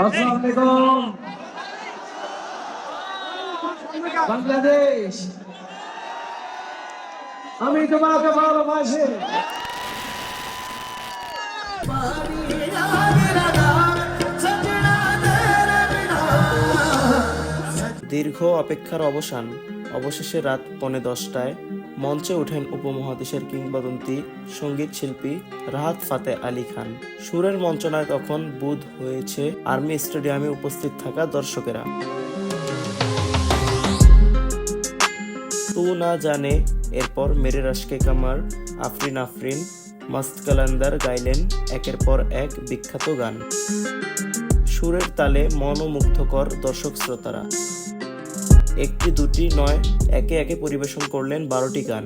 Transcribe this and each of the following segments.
আসসালামু বাংলাদেশ। আমি তোমাকে ভালোবাসি। দীর্ঘ অপেক্ষার অবসান অবশেষে রাত পৌনে দশটায় মঞ্চে ওঠেন উপমহাদেশের কিংবদন্তি সংগীত শিল্পী রাহাত ফাতে আলী খান। সুরের মঞ্চনায় তখন বুধ হয়েছে আর্মি স্টেডিয়ামে উপস্থিত থাকা দর্শকেরা। তু না জানে, এরপর মেরে রাশকে কামার, আফরিন আফরিন, মাস্ত কালান্দার গাইলেন একের পর এক বিখ্যাত গান। সুরের তালে মনোমুগ্ধকর দর্শক শ্রোতারা। একটি, দুটি, নয়, একে একে পরিবেশন করলেন বারোটি গান।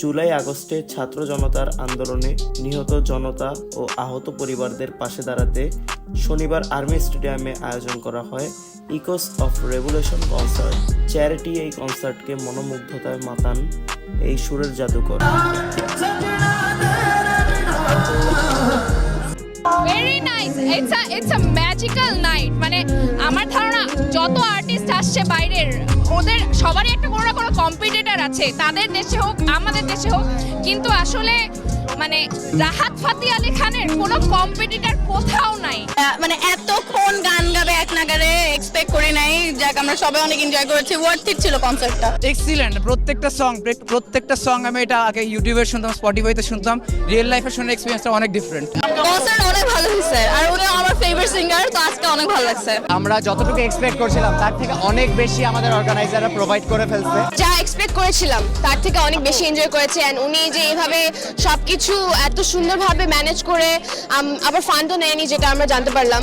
জুলাই আগস্টে ছাত্র জনতার আন্দোলনে নিহত জনতা ও আহত পরিবারদের পাশে দাঁড়াতে শনিবার আর্মি স্টেডিয়ামে আয়োজন করা হয় echoes of revolution concert. Charity এই কনসার্টকে মনোমুগ্ধতায় মাতান এই সুরের জাদুকর। It's a it's a magical night মানে আমার ধারণা যত আর্টিস্ট আসছে বাইরের, ওদের সবারই একটা কোনো না কোনো কম্পিটিটার আছে, তাদের দেশে হোক, আমাদের দেশে হোক, কিন্তু আসলে মানে রাহাত ফাতি আলী খানের কোনো কম্পিটিটার কোথাও নাই। যাক আমরা সবাই অনেক এনজয় করেছি। ওয়ার্থ ইট ছিল কনসার্টটা এক্সিলেন্ট প্রত্যেকটা সং প্রত্যেকটা সং আমি এটা আগে ইউটিউবে শুনতাম স্পটিফাইতে শুনতাম। রিয়েল লাইফে শুনে এক্সপিরিয়েন্সটা অনেক ডিফারেন্ট কনসার্ট অনেক ভালো হয়েছে আর উনি আমার ফেভারিট সিঙ্গার তো আজকে অনেক ভালো লাগছে। আমরা যতটুকু এক্সপেক্ট করছিলাম তার থেকে অনেক বেশি আমাদের অর্গানাইজাররা প্রোভাইড করে ফেলছে। যা এক্সপেক্ট করেছিলাম তার থেকে অনেক বেশি এনজয় করেছি অ্যান্ড উনি যে এভাবে সবকিছু এত সুন্দরভাবে ম্যানেজ করে আবার ফান্ডও নেয়নি যেটা আমরা জানতে পারলাম।